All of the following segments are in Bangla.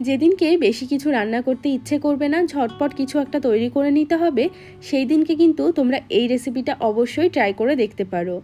যেদিনকে বেশি কিছু রান্না করতে ইচ্ছে করবে না, ঝটপট কিছু একটা তৈরি করে নিতে হবে সেই দিনকে কিন্তু তোমরা এই রেসিপিটা অবশ্যই ট্রাই করে দেখতে পারো।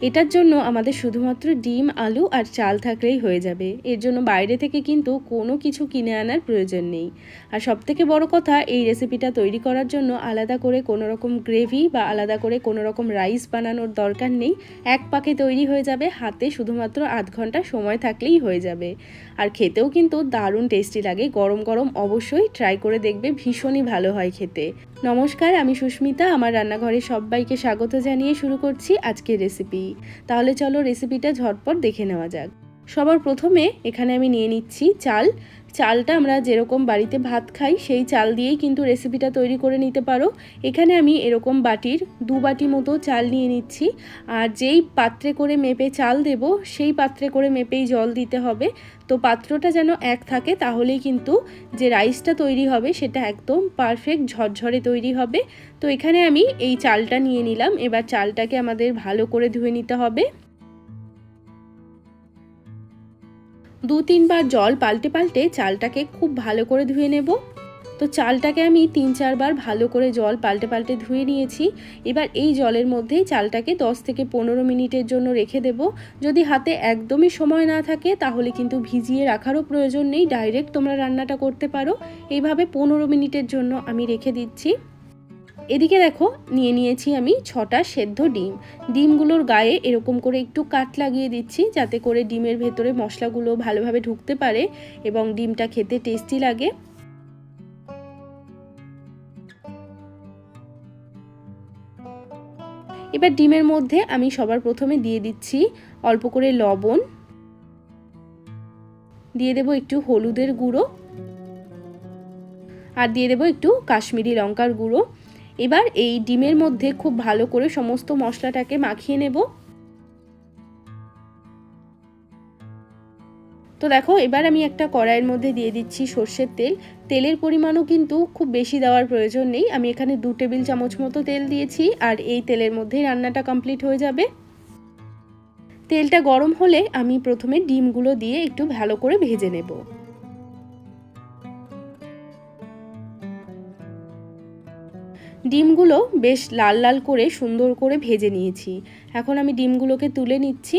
এটার জন্য আমাদের শুধুমাত্র ডিম, আলু আর চাল থাকলেই হয়ে যাবে। এর জন্য বাইরে থেকে কিন্তু কোনো কিছু কিনে আনার প্রয়োজন নেই। আর সবথেকে বড় কথা, এই রেসিপিটা তৈরি করার জন্য আলাদা করে কোনো রকম গ্রেভি বা আলাদা করে কোনো রকম রাইস বানানোর দরকার নেই। এক পাকে তৈরি হয়ে যাবে, হাতে শুধুমাত্র আধ ঘণ্টা সময় থাকলেই হয়ে যাবে। আর খেতেও কিন্তু দারুণ টেস্টি লাগে, গরম গরম অবশ্যই ট্রাই করে দেখবে, ভীষণই ভালো হয় খেতে। নমস্কার, আমি সুস্মিতা। আমার রান্নাঘরে সবাইকে স্বাগত জানিয়ে শুরু করছি আজকের রেসিপি তাহলে চলো রেসিপিটা ঝটপট দেখে নেওয়া যাক। সবার প্রথমে এখানে আমি নিয়ে নিচ্ছি চাল। চালটা আমরা যেরকম বাড়িতে ভাত খাই, সেই চাল দিয়েই কিন্তু রেসিপিটা তৈরি করে নিতে পারো। এখানে আমি এরকম বাটির দু বাটি মতো চাল নিয়ে নিচ্ছি। আর যেই পাত্রে করে মেপে চাল দেব, সেই পাত্রে করে মেপেই জল দিতে হবে। তো পাত্রটা যেন এক থাকে, তাহলেই কিন্তু যে রাইসটা তৈরি হবে, সেটা একদম পারফেক্ট ঝরঝরে তৈরি হবে। তো এখানে আমি এই চালটা নিয়ে নিলাম। এবার চালটাকে আমাদের ভালো করে ধুয়ে নিতে হবে। দু তিনবার জল পাল্টে পাল্টে চালটাকে খুব ভালো করে ধুয়ে নেব। তো চালটাকে আমি তিন চারবার ভালো করে জল পাল্টে পাল্টে ধুয়ে নিয়েছি। এবার এই জলের মধ্যেই চালটাকে 10 থেকে পনেরো মিনিটের জন্য রেখে দেব। যদি হাতে একদমই সময় না থাকে, তাহলে কিন্তু ভিজিয়ে রাখারও প্রয়োজন নেই। ডাইরেক্ট তোমরা রান্নাটা করতে পারো। এইভাবে পনেরো মিনিটের জন্য আমি রেখে দিচ্ছি। এদিকে দেখো, নিয়ে নিয়েছি আমি ছটা সেদ্ধ ডিম। ডিমগুলোর গায়ে এরকম করে একটু কাট লাগিয়ে দিচ্ছি যাতে করে ডিমের ভেতরে মশলাগুলো ভালোভাবে ঢুকতে পারে এবং ডিমটা খেতে টেস্টি লাগে। এবার ডিমের মধ্যে আমি সবার প্রথমে দিয়ে দিচ্ছি অল্প করে লবণ। দিয়ে দেবো একটু হলুদের গুঁড়ো। আর দিয়ে দেবো একটু কাশ্মীরি লঙ্কার গুঁড়ো। এবার এই ডিমের মধ্যে খুব ভালো করে সমস্ত মশলাটাকে মাখিয়ে নেব। তো দেখো, এবার আমি একটা কড়াইয়ের মধ্যে দিয়ে দিচ্ছি সর্ষের তেল। তেলের পরিমাণও কিন্তু খুব বেশি দেওয়ার প্রয়োজন নেই। আমি এখানে দু টেবিল চামচ মতো তেল দিয়েছি আর এই তেলের মধ্যেই রান্নাটা কমপ্লিট হয়ে যাবে। তেলটা গরম হলে আমি প্রথমে ডিমগুলো দিয়ে একটু ভালো করে ভেজে নেব। ডিমগুলো বেশ লাল লাল করে সুন্দর করে ভেজে নিয়েছি। এখন আমি ডিমগুলোকে তুলে নিচ্ছি।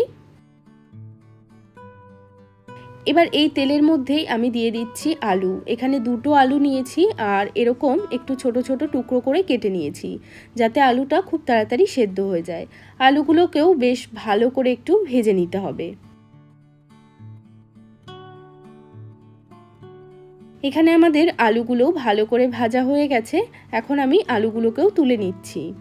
এবার এই তেলের মধ্যেই আমি দিয়ে দিচ্ছি আলু। এখানে দুটো আলু নিয়েছি আর এরকম একটু ছোট ছোট টুকরো করে কেটে নিয়েছি, যাতে আলুটা খুব তাড়াতাড়ি সেদ্ধ হয়ে যায়। আলুগুলোকেও বেশ ভালো করে একটু ভেজে নিতে হবে। এখানে আমাদের আলুগুলো ভালো করে ভাজা হয়ে গেছে। এখন আমি আলুগুলোকেও তুলে নিচ্ছি।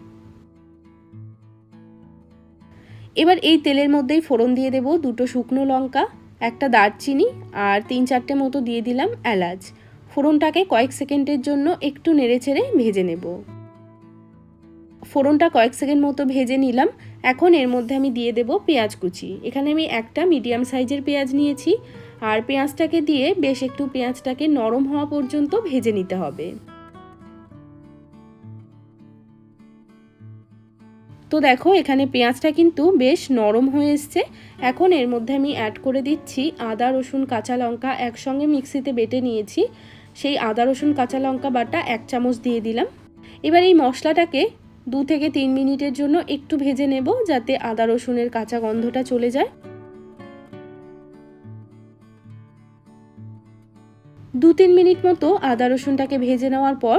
এবার এই তেলের মধ্যেই ফোড়ন দিয়ে দেব দুটো শুকনো লঙ্কা, একটা দারচিনি আর তিন চারটে মতো দিয়ে দিলাম এলাচ। ফোড়নটাকে কয়েক সেকেন্ডের জন্য একটু নেড়েচেড়ে ভেজে নেব। ফোড়নটা কয়েক সেকেন্ড মতো ভেজে নিলাম। এখন এর মধ্যে আমি দিয়ে দেব পেঁয়াজ কুচি। এখানে আমি একটা মিডিয়াম সাইজের পেঁয়াজ নিয়েছি। আর পেঁয়াজটাকে দিয়ে বেশ একটু পেঁয়াজটাকে নরম হওয়া পর্যন্ত ভেজে নিতে হবে। তো দেখো, এখানে পেঁয়াজটা কিন্তু বেশ নরম হয়ে এসছে। এখন এর মধ্যে আমি অ্যাড করে দিচ্ছি আদা, রসুন, কাঁচা লঙ্কা একসঙ্গে মিক্সিতে বেটে নিয়েছি। সেই আদা, রসুন, কাঁচা লঙ্কা বাটা এক চামচ দিয়ে দিলাম। এবার এই মশলাটাকে দু থেকে তিন মিনিটের জন্য একটু ভেজে নেব যাতে আদা রসুনের কাঁচা গন্ধটা চলে যায়। দু তিন মিনিট মতো আদা রসুনটাকে ভেজে নেওয়ার পর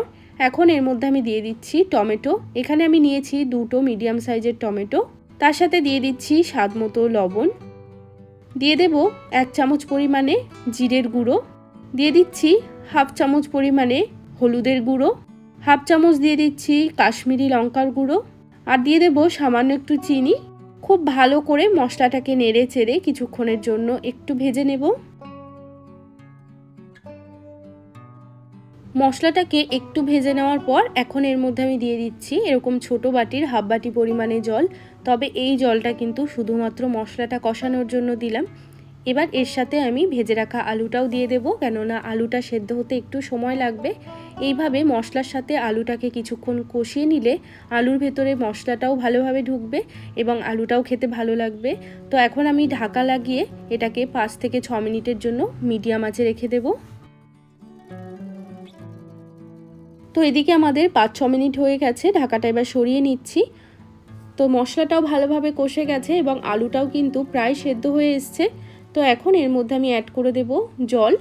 এখন এর মধ্যে আমি দিয়ে দিচ্ছি টমেটো। এখানে আমি নিয়েছি দুটো মিডিয়াম সাইজের টমেটো। তার সাথে দিয়ে দিচ্ছি স্বাদ মতো লবণ। দিয়ে দেব এক চামচ পরিমাণে জিরের গুঁড়ো। দিয়ে দিচ্ছি হাফ চামচ পরিমাণে হলুদের গুঁড়ো। হাফ চামচ দিয়ে দিচ্ছি কাশ্মীরি লঙ্কার গুঁড়ো আর দিয়ে দেবো সামান্য একটু চিনি। খুব ভালো করে মশলাটাকে নেড়ে চেড়ে কিছুক্ষণের জন্য একটু ভেজে নেব। মশলাটাকে একটু ভেজে নেওয়ার পর এখন এর মধ্যে আমি দিয়ে দিচ্ছি এরকম ছোট বাটির হাফ বাটি পরিমাণে জল। তবে এই জলটা কিন্তু শুধুমাত্র মশলাটা কষানোর জন্য দিলাম। এবার এর সাথে আমি ভেজে রাখা আলুটাও দিয়ে দেব, কেননা আলুটা সেদ্ধ হতে একটু সময় লাগবে। এইভাবে মশলার সাথে আলুটাকে কিছুক্ষণ কষিয়ে নিলে আলুর ভেতরে মশলাটাও ভালোভাবে ঢুকবে এবং আলুটাও খেতে ভালো লাগবে। তো এখন আমি ঢাকা লাগিয়ে এটাকে পাঁচ থেকে ছ মিনিটের জন্য মিডিয়াম আঁচে রেখে দেবো। তো এদিকে আমাদের পাঁচ ছ মিনিট হয়ে গেছে, ঢাকাটা এবার সরিয়ে নিচ্ছি। তো মশলাটাও ভালোভাবে কষে গেছে এবং আলুটাও কিন্তু প্রায় সেদ্ধ হয়ে এসছে। তো এখন এর মধ্যে আমি অ্যাড করে দেব জল।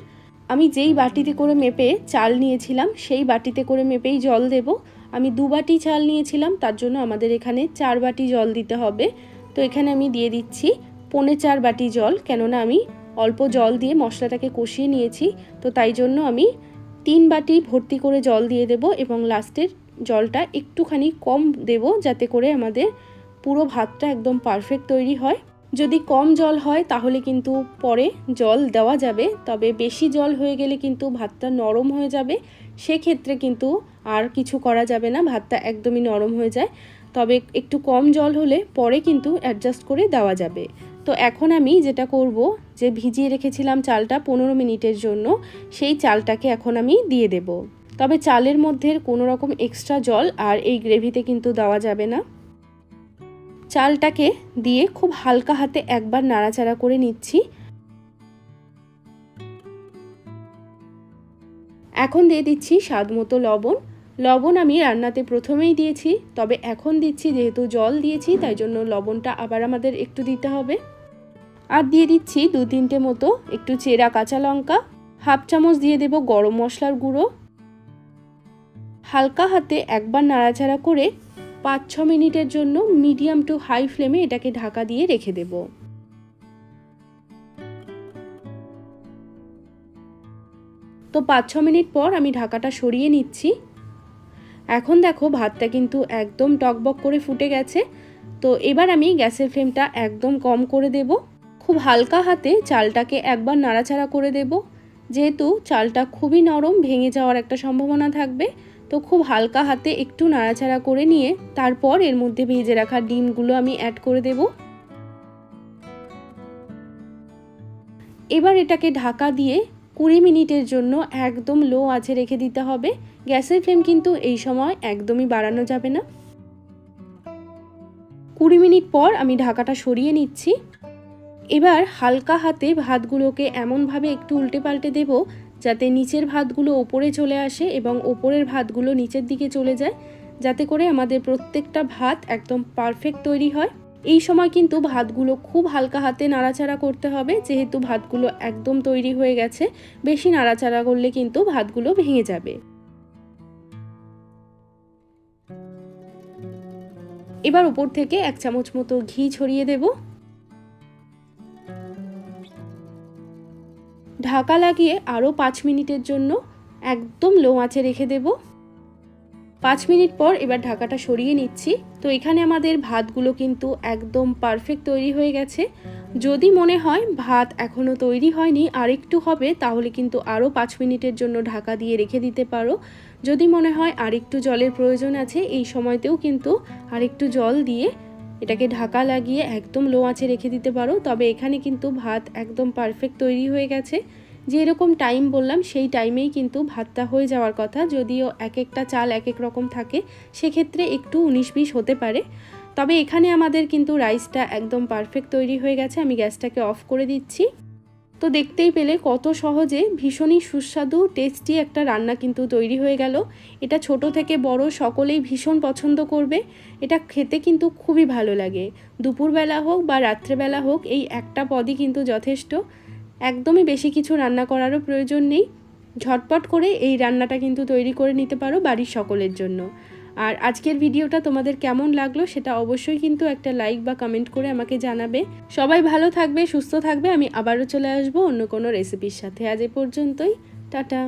আমি যেই বাটিতে করে মেপে চাল নিয়েছিলাম, সেই বাটিতে করে মেপেই জল দেব। আমি দু বাটি চাল নিয়েছিলাম, তার জন্য আমাদের এখানে চার বাটি জল দিতে হবে। তো এখানে আমি দিয়ে দিচ্ছি পনে চার বাটি জল, কেননা আমি অল্প জল দিয়ে মশলাটাকে কষিয়ে নিয়েছি। তো তাই জন্য আমি তিন বাটি ভর্তি করে জল দিয়ে দেব এবং লাস্টের জলটা একটুখানি কম দেব, যাতে করে আমাদের পুরো ভাতটা একদম পারফেক্ট তৈরি হয়। যদি কম জল হয়, তাহলে কিন্তু পরে জল দেওয়া যাবে। তবে বেশি জল হয়ে গেলে কিন্তু ভাতটা নরম হয়ে যাবে। সেক্ষেত্রে কিন্তু আর কিছু করা যাবে না, ভাতটা একদমই নরম হয়ে যায়। তবে একটু কম জল হলে পরে কিন্তু অ্যাডজাস্ট করে দেওয়া যাবে। তো এখন আমি যেটা করব, যে ভিজিয়ে রেখেছিলাম চালটা পনেরো মিনিটের জন্য, সেই চালটাকে এখন আমি দিয়ে দেব। তবে চালের মধ্যে কোনো রকম এক্সট্রা জল আর এই গ্রেভিতে কিন্তু দেওয়া যাবে না। চালটাকে দিয়ে খুব হালকা হাতে একবার নাড়াচাড়া করে নিচ্ছি। এখন দিয়ে দিচ্ছি স্বাদ মতো লবণ। লবণ আমি রান্নাতে প্রথমেই দিয়েছি, তবে এখন দিচ্ছি যেহেতু জল দিয়েছি, তাই জন্য লবণটা আবার আমাদের একটু দিতে হবে। আর দিয়ে দিচ্ছি দু তিনটে মতো একটু চেরা কাঁচা লঙ্কা, হাফ চামচ দিয়ে দেব গরম মশলার গুঁড়ো। হালকা হাতে একবার নাড়াচাড়া করে পাঁচ ছ মিনিটের জন্য মিডিয়াম টু হাই ফ্লেমে এটাকে ঢাকা দিয়ে রেখে দেব। তো পাঁচ ছ মিনিট পর আমি ঢাকাটা সরিয়ে নিচ্ছি। এখন দেখো ভাতটা কিন্তু একদম টকবক করে ফুটে গেছে। তো এবার আমি গ্যাসের ফ্লেমটা একদম কম করে দেব। খুব হালকা হাতে চালটাকে একবার নাড়াচাড়া করে দেব। যেহেতু চালটা খুবই নরম, ভেঙে যাওয়ার একটা সম্ভাবনা থাকবে। তো খুব হালকা হাতে একটু নাড়াচাড়া করে নিয়ে তারপর এর মধ্যে ভেজে রাখা ডিমগুলো আমি অ্যাড করে দেব। এবার এটাকে ঢাকা দিয়ে কুড়ি মিনিটের জন্য একদম লো আঁচে রেখে দিতে হবে। গ্যাসের ফ্লেম কিন্তু এই সময় একদমই বাড়ানো যাবে না। কুড়ি মিনিট পর আমি ঢাকাটা সরিয়ে নিচ্ছি। এবার হালকা হাতে ভাতগুলোকে এমনভাবে একটু উল্টে পাল্টে দেব যাতে নিচের ভাতগুলো ওপরে চলে আসে এবং ওপরের ভাতগুলো নিচের দিকে চলে যায়, যাতে করে আমাদের প্রত্যেকটা ভাত একদম পারফেক্ট তৈরি হয়। এই সময় কিন্তু ভাতগুলো খুব হালকা হাতে নাড়াচাড়া করতে হবে, যেহেতু ভাতগুলো একদম তৈরি হয়ে গেছে, বেশি নাড়াচাড়া করলে কিন্তু ভাতগুলো ভেঙে যাবে। এবার উপর থেকে এক চামচ মতো ঘি ছড়িয়ে দেব। ঢাকা লাগিয়ে আরও পাঁচ মিনিটের জন্য একদম লো আঁচে রেখে দেব। পাঁচ মিনিট পর এবার ঢাকাটা সরিয়ে নিচ্ছি। তো এখানে আমাদের ভাতগুলো কিন্তু একদম পারফেক্ট তৈরি হয়ে গেছে। যদি মনে হয় ভাত এখনও তৈরি হয়নি আর একটু হবে, তাহলে কিন্তু আরও পাঁচ মিনিটের জন্য ঢাকা দিয়ে রেখে দিতে পারো। যদি মনে হয় আর একটু জলের প্রয়োজন আছে, এই সময়তেও কিন্তু আর একটু জল দিয়ে এটাকে ঢাকা লাগিয়ে একদম লো আঁচে রেখে দিতে পারো। তবে এখানে কিন্তু ভাত একদম পারফেক্ট তৈরি হয়ে গেছে। যে এরকম টাইম বললাম, সেই টাইমেই কিন্তু ভাতটা হয়ে যাওয়ার কথা। যদিও এক একটা চাল এক এক রকম থাকে, সেক্ষেত্রে একটু উনিশ বিশ হতে পারে। তবে এখানে আমাদের কিন্তু রাইসটা একদম পারফেক্ট তৈরি হয়ে গেছে। আমি গ্যাসটাকে অফ করে দিচ্ছি। তো দেখতেই পেলে কত সহজে ভীষণই সুস্বাদু টেস্টি একটা রান্না কিন্তু তৈরি হয়ে গেল। এটা ছোট থেকে বড় সকলেই ভীষণ পছন্দ করবে। এটা খেতে কিন্তু খুবই ভালো লাগে। দুপুরবেলা হোক বা রাত্রেবেলা হোক, এই একটা পদই কিন্তু যথেষ্ট। একদমই বেশি কিছু রান্না করারও প্রয়োজন নেই। ঝটপট করে এই রান্নাটা কিন্তু তৈরি করে নিতে পারো বাড়ির সকলের জন্য। আর আজকের ভিডিওটা তোমাদের কেমন লাগল সেটা অবশ্যই কিন্তু একটা লাইক বা কমেন্ট করে আমাকে জানাবে। সবাই ভালো থাকবে, সুস্থ থাকবে, আমি আবারও চলে আসব অন্য কোনো রেসিপির সাথে। আজ এ পর্যন্তই, টাটা।